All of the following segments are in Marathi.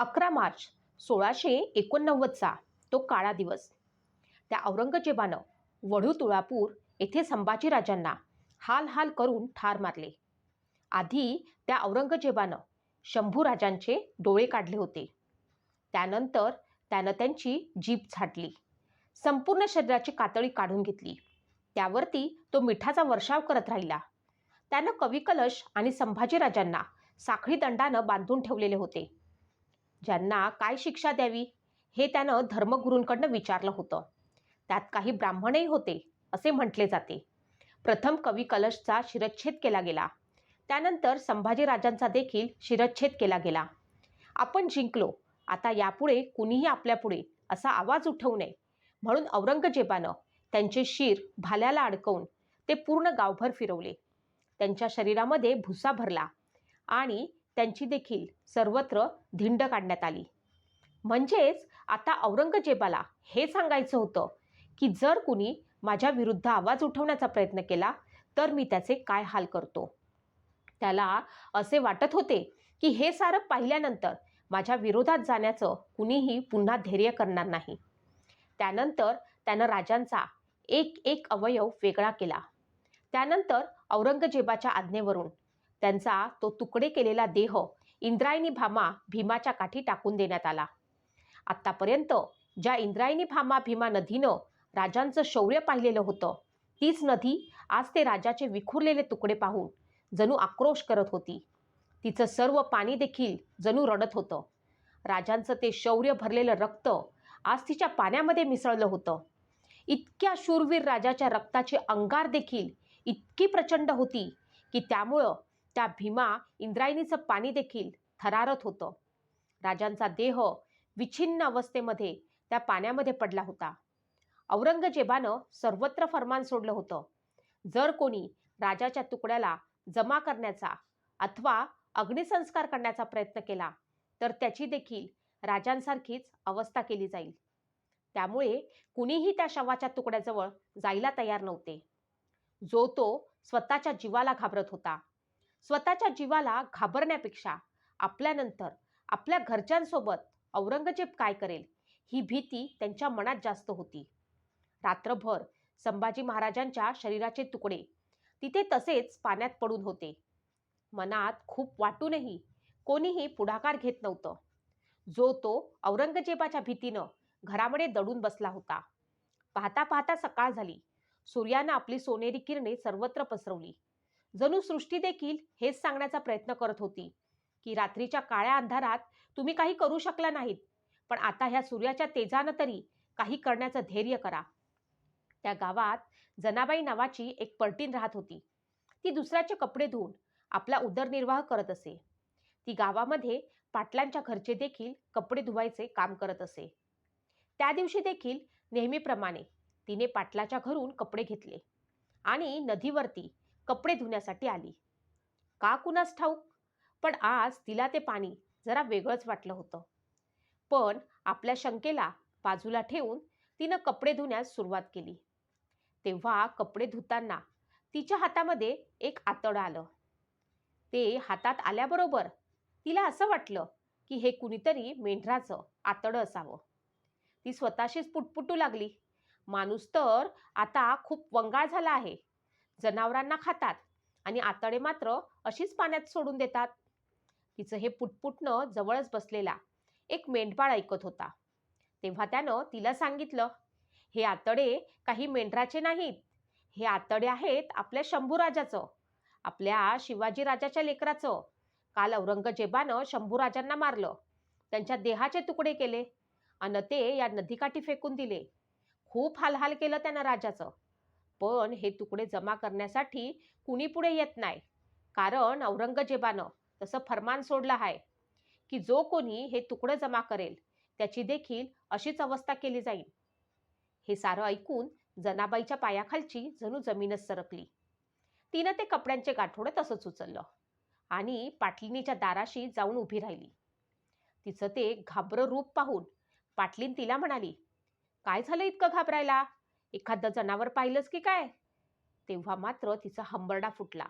अकरा मार्च सोळाशे एकोणनव्वदचा तो काळा दिवस. त्या औरंगजेबानं वढू तुळापूर येथे संभाजीराजांना हाल हाल करून ठार मारले. आधी त्या औरंगजेबानं शंभूराजांचे डोळे काढले होते. त्यानंतर त्यानं त्यांची जीभ झाडली. संपूर्ण शरीराची कातळी काढून घेतली. त्यावरती तो मिठाचा वर्षाव करत राहिला. त्यानं कविकलश आणि संभाजीराजांना साखळी दंडानं बांधून ठेवलेले होते. ज्यांना काय शिक्षा द्यावी हे त्यानं धर्मगुरूंकडनं विचारलं होतं. त्यात काही ब्राह्मणही होते असे म्हटले जाते. प्रथम कवी कलशचा शिरच्छेद केला गेला. त्यानंतर संभाजीराजांचा देखील शिरच्छेद केला गेला. आपण जिंकलो आता यापुढे कुणीही आपल्यापुढे असा आवाज उठवू नये. म्हणून औरंगजेबानं त्यांचे शिर भाल्याला अडकवून ते पूर्ण गावभर फिरवले. त्यांच्या शरीरामध्ये भुसा भरला आणि त्यांची देखील सर्वत्र धिंड काढण्यात आली. म्हणजेच आता औरंगजेबाला हे सांगायचं होतं की जर कुणी माझ्या विरुद्ध आवाज उठवण्याचा प्रयत्न केला तर मी त्याचे काय हाल करतो? त्याला असे वाटत होते की हे सारं पाहिल्यानंतर माझ्या विरोधात जाण्याचं कुणीही पुन्हा धैर्य करणार नाही. त्यानंतर त्यानं राजांचा एक एक अवयव वेगळा केला. त्यानंतर औरंगजेबाच्या आज्ञेवरून त्यांचा तो तुकडे केलेला देह इंद्रायणी भामा भीमाच्या काठी टाकून देण्यात आला. आत्तापर्यंत ज्या इंद्रायणी भामा भीमा नदीनं राजांचं शौर्य पाहिलेलं होतं तीच नदी आज ते राजाचे विखुरलेले तुकडे पाहून जणू आक्रोश करत होती. तिचं सर्व पाणी देखील जणू रडत होतं. राजांचं ते शौर्य भरलेलं रक्त आज तिच्या पाण्यामध्ये मिसळलं होतं. इतक्या शूरवीर राजाच्या रक्ताची अंगार देखील इतकी प्रचंड होती की त्यामुळं त्या भीमा इंद्रायणीचं पाणी देखील थरारत होतं. राजांचा देह विछिन्न अवस्थेमध्ये त्या पाण्यामध्ये पडला होता. औरंगजेबानं सर्वत्र फरमान सोडलं होतं. जर कोणी राजाच्या तुकड्याला जमा करण्याचा अथवा अग्निसंस्कार करण्याचा प्रयत्न केला तर त्याची देखील राजांसारखीच अवस्था केली जाईल. त्यामुळे कुणीही त्या शवाच्या तुकड्याजवळ जायला तयार नव्हते. जो तो स्वतःच्या जीवाला घाबरत होता. स्वतःच्या जीवाला घाबरण्यापेक्षा आपल्यानंतर आपल्या घरच्यांसोबत औरंगजेब काय करेल ही भीती त्यांच्या मनात जास्त होती. रात्रभर संभाजी महाराजांच्या शरीराचे तुकडे तिथे तसेच पाण्यात पडून होते. मनात खूप वाटूनही कोणीही पुढाकार घेत नव्हतं. जो तो औरंगजेबाच्या भीतीनं घरामध्ये दडून बसला होता. पाहता पाहता सकाळ झाली. सूर्यानं आपली सोनेरी किरणे सर्वत्र पसरवली. जणू सृष्टी देखील हेच सांगण्याचा प्रयत्न करत होती की रात्रीच्या काळ्या अंधारात तुम्ही काही करू शकला नाहीत पण आता ह्या सूर्याच्या तेजानं तरी काही करण्याचं धैर्य करा. त्या गावात जनाबाई नावाची एक पर्टीन राहत होती. ती दुसऱ्याचे कपडे धुवून आपला उदरनिर्वाह करत असे. ती गावामध्ये पाटलांच्या घरचे देखील कपडे धुवायचे काम करत असे. त्या दिवशी देखील नेहमीप्रमाणे तिने पाटलाच्या घरून कपडे घेतले आणि नदीवरती कपडे धुण्यासाठी आली. का कुणास ठाऊक? पण आज तिला ते पाणी जरा वेगळंच वाटलं होतं. पण आपल्या शंकेला बाजूला ठेवून तिनं कपडे धुण्यास सुरुवात केली. तेव्हा कपडे धुताना तिच्या हातामध्ये एक आतड आलं. ते हातात आल्याबरोबर तिला असं वाटलं की हे कुणीतरी मेंढराचं आतडं असावं. ती स्वतःशीच पुटपुटू लागली. माणूस तर आता खूप वंगाळ झाला आहे. जनावरांना खातात आणि आतडे मात्र अशीच पाण्यात सोडून देतात. तिचं हे पुटपुटणं जवळच बसलेला एक मेंढपाळ ऐकत होता. तेव्हा त्यानं तिला सांगितलं हे आतडे काही मेंढराचे नाहीत. हे आतडे आहेत आपल्या शंभूराजाचं आपल्या शिवाजीराजाच्या लेकराचं. काल औरंगजेबानं शंभूराजांना मारलं. त्यांच्या देहाचे तुकडे केले. अन ते या नदीकाठी फेकून दिले. खूप हालहाल केलं त्यानं राजाचं. पण हे तुकडे जमा करण्यासाठी कुणी पुढे येत नाही. कारण औरंगजेबानं तसं फरमान सोडलं आहे की जो कोणी हे तुकडं जमा करेल त्याची देखील अशीच अवस्था केली जाईल. हे सारं ऐकून जनाबाईच्या पायाखालची जणू जमीनच सरकली. तिनं ते कपड्यांचे गाठोडं तसंच उचललं आणि पाटलिनीच्या दाराशी जाऊन उभी राहिली. तिचं ते घाबरं रूप पाहून पाटलीन तिला म्हणाली काय झालं इतकं घाबरायला? एखादं जनावर पाहिलंच की काय? तेव्हा मात्र तिचा हंबरडा फुटला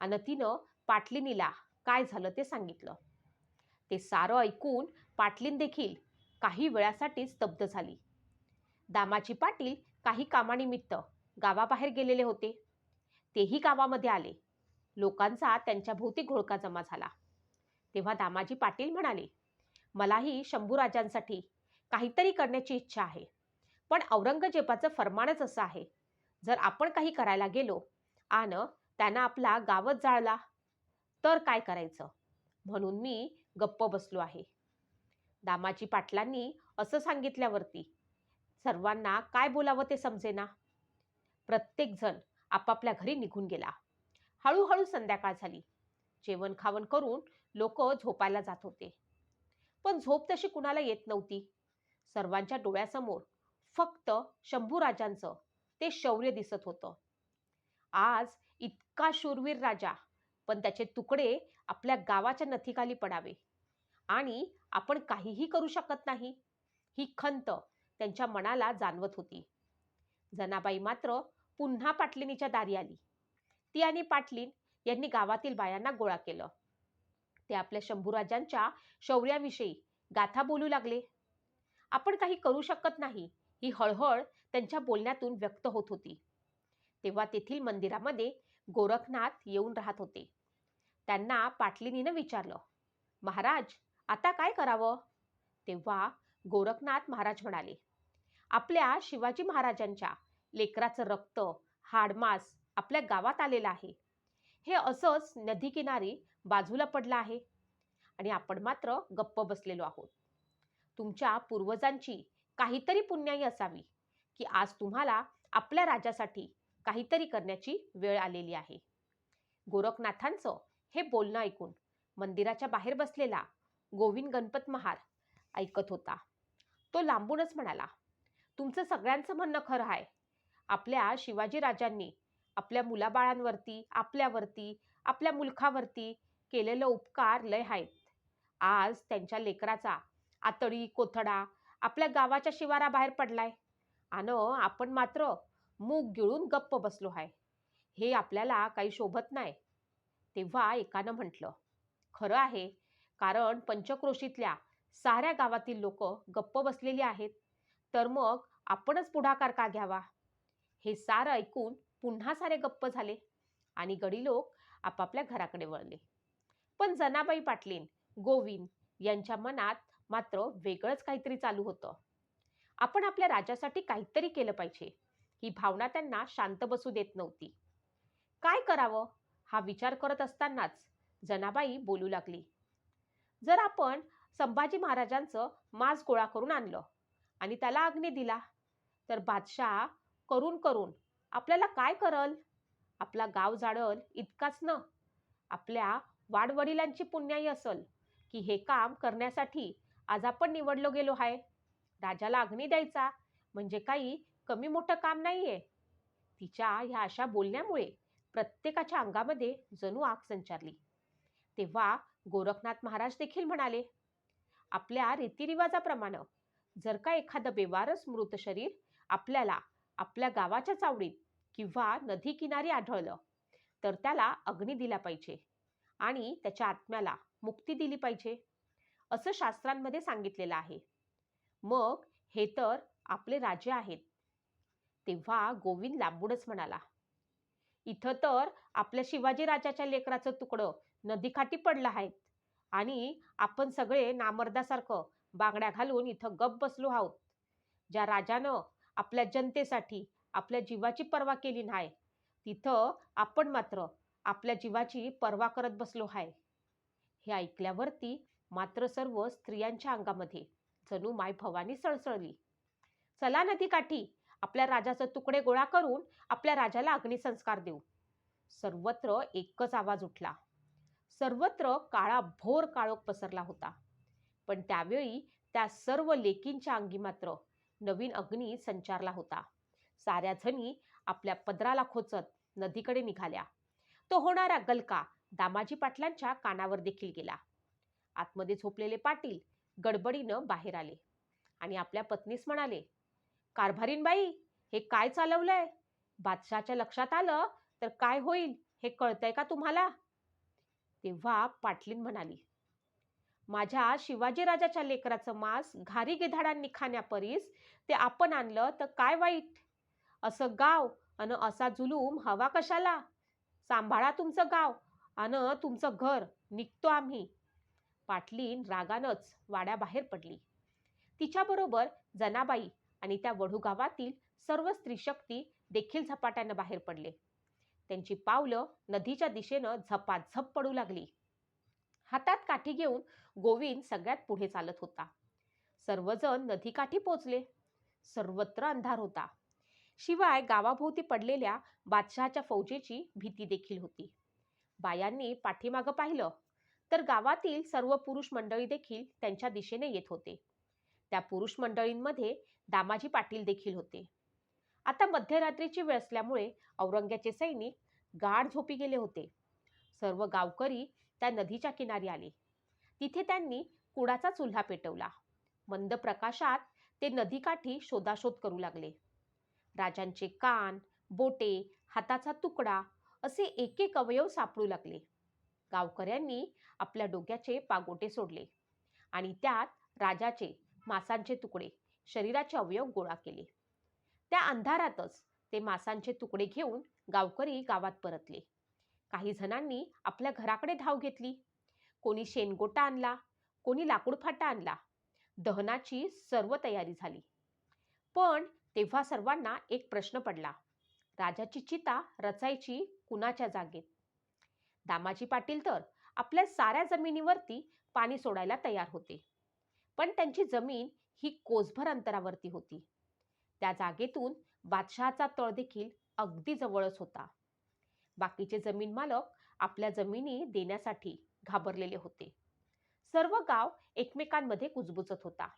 आणि तिनं पाटलिनीला काय झालं ते सांगितलं. ते सारं ऐकून पाटलीन देखील काही वेळासाठी स्तब्ध झाली. दामाजी पाटील काही कामानिमित्त गावाबाहेर गेलेले होते. तेही गावामध्ये आले. लोकांचा त्यांच्या भोवती घोळका जमा झाला. तेव्हा दामाजी पाटील म्हणाले मलाही शंभूराजांसाठी काहीतरी करण्याची इच्छा आहे. पण औरंगजेबाचं फरमानच असं आहे जर आपण काही करायला गेलो आन त्यांना आपला गावच जाळला तर काय करायचं? म्हणून मी गप्प बसलो आहे. दामाजी पाटलांनी असं सांगितल्यावरती सर्वांना काय बोलावं ते समजेना? प्रत्येकजण आपापल्या घरी निघून गेला. हळूहळू संध्याकाळ झाली. जेवण खावण करून लोक झोपायला जात होते. पण झोप तशी कुणाला येत नव्हती. सर्वांच्या डोळ्यासमोर फक्त शंभूराजांचं. ते शौर्य दिसत होतं. आज इतका शूरवीर राजा पण त्याचे तुकडे आपल्या गावाच्या नथीखाली पडावे. आणि आपण काहीही करू शकत नाही ही खंत त्यांच्या मनाला जाणवत होती. जनाबाई मात्र पुन्हा पाटलिनीच्या दारी आली. ती आणि पाटलीन यांनी गावातील बायांना गोळा केलं. ते आपल्या शंभूराजांच्या शौर्याविषयी गाथा बोलू लागले. आपण काही करू शकत नाही ही हळहळ त्यांच्या बोलण्यातून व्यक्त होत होती. तेव्हा तेथील मंदिरामध्ये गोरखनाथ येऊन राहत होते. त्यांना पाटलिनीनं विचारलं महाराज आता काय करावं? तेव्हा गोरखनाथ महाराज म्हणाले आपल्या शिवाजी महाराजांच्या लेकराचं रक्त हाडमास आपल्या गावात आलेलं आहे. हे असंच नदीकिनारी बाजूला पडलं आहे आणि आपण मात्र गप्प बसलेलो आहोत. तुमच्या पूर्वजांची काहीतरी पुण्याई असावी की आज तुम्हाला आपल्या राजासाठी काहीतरी करण्याची वेळ आलेली आहे. गोरखनाथांचं हे बोलणं ऐकून मंदिराच्या बाहेर बसलेला गोविंद गणपत महार ऐकत होता. तो लांबूनच म्हणाला तुमचं सगळ्यांचं म्हणणं खरं आहे. आपल्या शिवाजी राजांनी आपल्या मुलाबाळांवरती आपल्यावरती आपल्या मुलखावरती केलेलं उपकार लय आहेत. आज त्यांच्या लेकराचा आतडी कोथडा आपल्या गावाच्या शिवाराबाहेर पडलाय. आणि आपण मात्र मूग गिळून गप्प बसलो आहे हे आपल्याला काही शोभत नाही. तेव्हा एकानं म्हटलं खरं आहे कारण पंचक्रोशीतल्या साऱ्या गावातील लोक गप्प बसलेली आहेत. तर मग आपणच पुढाकार का घ्यावा? हे सारं ऐकून पुन्हा सारे गप्प झाले आणि गडी लोक आपापल्या घराकडे वळले. पण जनाबाई पाटलीन गोविंद यांच्या मनात मात्र वेगळंच काहीतरी चालू होतं. आपण आपल्या राजासाठी काहीतरी केलं पाहिजे. ही भावना त्यांना शांत बसू देत नव्हती. काय करावं? हा विचार करत असतानाच जनाबाई बोलू लागली. जर आपण संभाजी महाराजांचं मांस गोळा करून आणलं आणि त्याला अग्नी दिला तर बादशाह करून करून आपल्याला काय करल? आपला गाव जाळल इतकाच न. आपल्या वाडवडिलांची पुण्याई असल की हे काम करण्यासाठी आज आपण निवडलो गेलो आहे राजाला अग्नी द्यायचा म्हणजे काही कमी मोठं काम नाहीये. तिच्या ह्या अशा बोलण्यामुळे प्रत्येकाच्या अंगामध्ये जणू आग संचारली. तेव्हा गोरखनाथ महाराज देखील म्हणाले आपल्या रीतिरिवाजाप्रमाणे जर का एखादं बेवारस मृत शरीर आपल्याला आपल्या गावाच्या चावडीत किंवा नदी किनारी आढळलं तर त्याला अग्नी दिला पाहिजे आणि त्याच्या आत्म्याला मुक्ती दिली पाहिजे. असं शास्त्रांमध्ये सांगितलेलं आहे. मग हे तर आपले राजे आहेत. तेव्हा गोविंद लांबूनच म्हणाला इथं तर आपल्या शिवाजी राजाच्या लेकराचं तुकडं नदीकाठी पडलं आहेत आणि आपण सगळे नामर्दासारखं बांगड्या घालून इथं गप बसलो आहोत. ज्या राजानं आपल्या जनतेसाठी आपल्या जीवाची पर्वा केली नाही तिथं आपण मात्र आपल्या जीवाची पर्वा करत बसलो आहे. हे ऐकल्यावरती मात्र सर्व स्त्रियांच्या अंगामध्ये. जणू माय भवानी सळसळली. चला नदीकाठी आपल्या राजाचे तुकडे गोळा करून आपल्या राजाला अग्निसंस्कार देऊ. सर्वत्र एकच आवाज उठला. सर्वत्र काळा भोर काळोख पसरला होता. पण त्यावेळी त्या सर्व लेकींच्या अंगी मात्र नवीन अग्नी संचारला होता. साऱ्या जणी आपल्या पदराला खोचत नदीकडे निघाल्या. तो होणारा गलका दामाजी पाटलांच्या कानावर देखील गेला. आतमध्ये झोपलेले पाटील गडबडीनं बाहेर आले. आणि आपल्या पत्नीस म्हणाले कारभारीनबाई हे काय चालवलंय? बादशाच्या लक्षात आलं तर काय होईल हे कळतंय का तुम्हाला? तेव्हा पाटलीन म्हणाली माझ्या शिवाजीराजाच्या लेकराचं मांस घारी गिधाडांनी खाण्यापरीस ते आपण आणलं तर काय वाईट? असं गाव अन असा जुलूम हवा कशाला? सांभाळा तुमचं गाव अन तुमचं घर निघतो आम्ही. पाटलीन रागानच वाड्याबाहेर पडली. तिच्याबरोबर जनाबाई आणि त्या वढू गावातील सर्व स्त्रीशक्ती देखील झपाट्यानं बाहेर पडले. त्यांची पावलं नदीच्या दिशेनं झपाझप पडू लागली. हातात काठी घेऊन गोविंद सगळ्यात पुढे चालत होता. सर्वजण नदीकाठी पोचले. सर्वत्र अंधार होता. शिवाय गावाभोवती पडलेल्या बादशहाच्या फौजेची भीती देखील होती. बायांनी पाठीमागं पाहिलं. तर गावातील सर्व पुरुष मंडळी देखील त्यांच्या दिशेने येत होते. त्या पुरुष मंडळींमध्ये दामाजी पाटील देखील होते. आता मध्यरात्रीची वेळ असल्यामुळे औरंग्याचे सैनिक गाढ झोपी गेले होते. सर्व गावकरी त्या नदीच्या किनारी आले. तिथे त्यांनी कुडाचा चुल्हा पेटवला. मंद प्रकाशात ते नदीकाठी शोधाशोध करू लागले. राजांचे कान बोटे हाताचा तुकडा असे एक एक अवयव सापडू लागले. गावकऱ्यांनी आपल्या डोक्याचे पागोटे सोडले आणि त्यात राजाचे मासांचे तुकडे शरीराचे अवयव गोळा केले. त्या अंधारातच ते मासांचे तुकडे घेऊन गावकरी गावात परतले. काही जणांनी आपल्या घराकडे धाव घेतली. कोणी शेणगोटा आणला कोणी लाकूड फाटा आणला. दहनाची सर्व तयारी झाली. पण तेव्हा सर्वांना एक प्रश्न पडला. राजाची चिता रचायची कुणाच्या जागेत? दामाजी पाटील तर आपल्या साऱ्या जमिनीवरती पाणी सोडायला तयार होते. पण त्यांची जमीन ही कोसभर अंतरावरती होती. त्या जागेतून बादशहाचा तळ देखील अगदी जवळच होता. बाकीचे जमीन मालक आपल्या जमिनी देण्यासाठी घाबरलेले होते. सर्व गाव एकमेकांमध्ये कुजबुजत होता.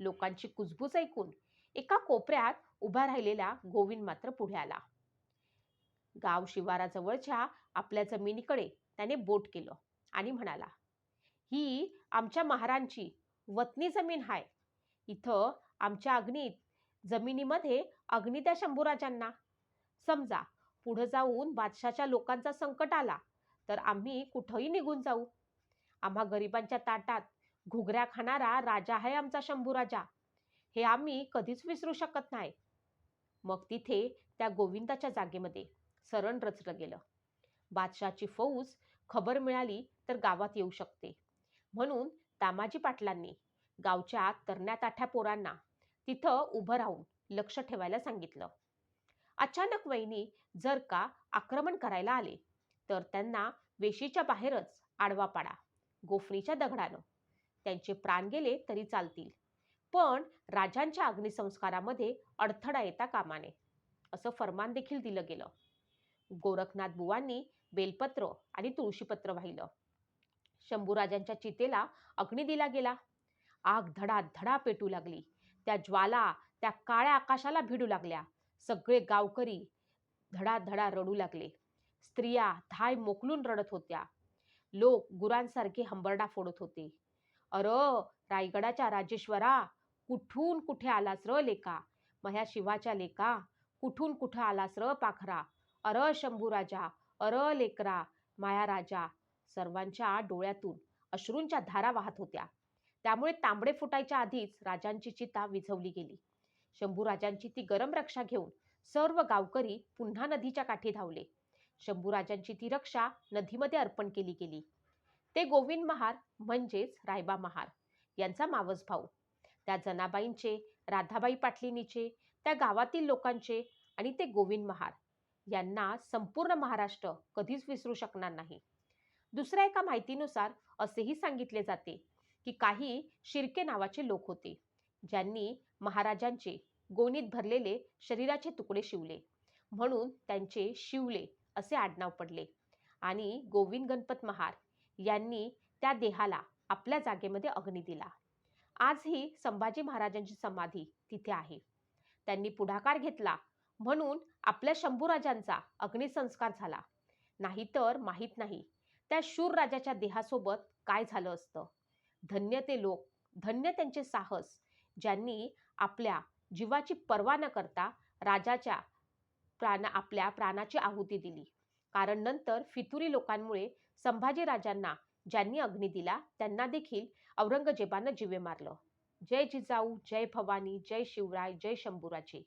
लोकांची कुजबूज ऐकून एका कोपऱ्यात उभा राहिलेला गोविंद मात्र पुढे आला. गाव शिवाराजवळच्या आपल्या जमिनीकडे त्याने बोट केलं आणि म्हणाला ही आमच्या महारांची वतनी जमीन आहे इथं आमच्या अग्नीत जमिनीमध्ये अग्नी त्या शंभूराजांना समजा पुढं जाऊन बादशाच्या लोकांचा संकट आला तर आम्ही कुठंही निघून जाऊ. आम्हा गरिबांच्या ताटात घुगऱ्या खाणारा राजा आहे आमचा शंभूराजा हे आम्ही कधीच विसरू शकत नाही. मग तिथे त्या गोविंदाच्या जागेमध्ये सरण रचलं गेलं. बादशाची फौज खबर मिळाली तर गावात येऊ शकते. म्हणून तामाजी पाटलांनी गावच्या तरण्या ताठ्या पोरांना तिथं उभं राहून लक्ष ठेवायला सांगितलं. अचानक वहिनी जर का आक्रमण करायला आले तर त्यांना वेशीच्या बाहेरच आडवा पाडा गोफणीच्या दगडानं. त्यांचे प्राण गेले तरी चालतील. पण राजांच्या अग्निसंस्कारामध्ये अडथळा येता कामाने असं फरमान देखील दिलं गेलं. गोरखनाथ बुवांनी बेलपत्र आणि तुळशीपत्र वाहिलं. शंभूराजांच्या चितेला अग्नी दिला गेला. आग धडा धडा पेटू लागली. त्या ज्वाला त्या काळ्या आकाशाला भिडू लागल्या. सगळे गावकरी धडाधडा रडू लागले. स्त्रिया धाय मोकलून रडत होत्या. लोक गुरांसारखे हंबरडा फोडत होते. अर रायगडाच्या राजेश्वरा कुठून कुठे आलास र लेका? मह्या शिवाच्या लेका कुठून कुठं आलास र पाखरा? अर शंभूराजा अर लेकरा माया राजा सर्वांच्या डोळ्यातून अश्रूंच्या धारा वाहत होत्या. त्यामुळे तांबडे फुटायच्या आधीच राजांची चिता विझवली गेली. शंभूराजांची ती गरम रक्षा घेऊन सर्व गावकरी पुन्हा नदीच्या काठी धावले. शंभूराजांची ती रक्षा नदीमध्ये अर्पण केली गेली. ते गोविंद महार म्हणजेच रायबा महार यांचा मावस भाऊ. त्या जनाबाईंचे राधाबाई पाटलिनीचे त्या गावातील लोकांचे आणि ते गोविंद महार यांना संपूर्ण महाराष्ट्र कधीच विसरू शकणार नाही. दुसऱ्या एका माहितीनुसार असेही सांगितले जाते की काही शिर्के नावाचे लोक होते ज्यांनी महाराजांचे गोणीत भरलेले शरीराचे तुकडे शिवले. म्हणून त्यांचे शिवले असे आडनाव पडले आणि गोविंद गणपत महार यांनी त्या देहाला आपल्या जागेमध्ये अग्नी दिला. आजही संभाजी महाराजांची समाधी तिथे आहे. त्यांनी पुढाकार घेतला म्हणून आपल्या शंभूराजांचा अग्निसंस्कार झाला. नाहीतर माहीत नाही त्या शूर राजाच्या देहासोबत काय झालं असतं. धन्य ते लोक धन्य त्यांचे साहस ज्यांनी आपल्या जीवाची पर्वा न करता राजाच्या प्राण आपल्या प्राणाची आहुती दिली. कारण नंतर फितुरी लोकांमुळे संभाजीराजांना ज्यांनी अग्नी दिला त्यांना देखील औरंगजेबानं जीवे मारलं. जय जिजाऊ जय भवानी जय शिवराय जय शंभूराजे.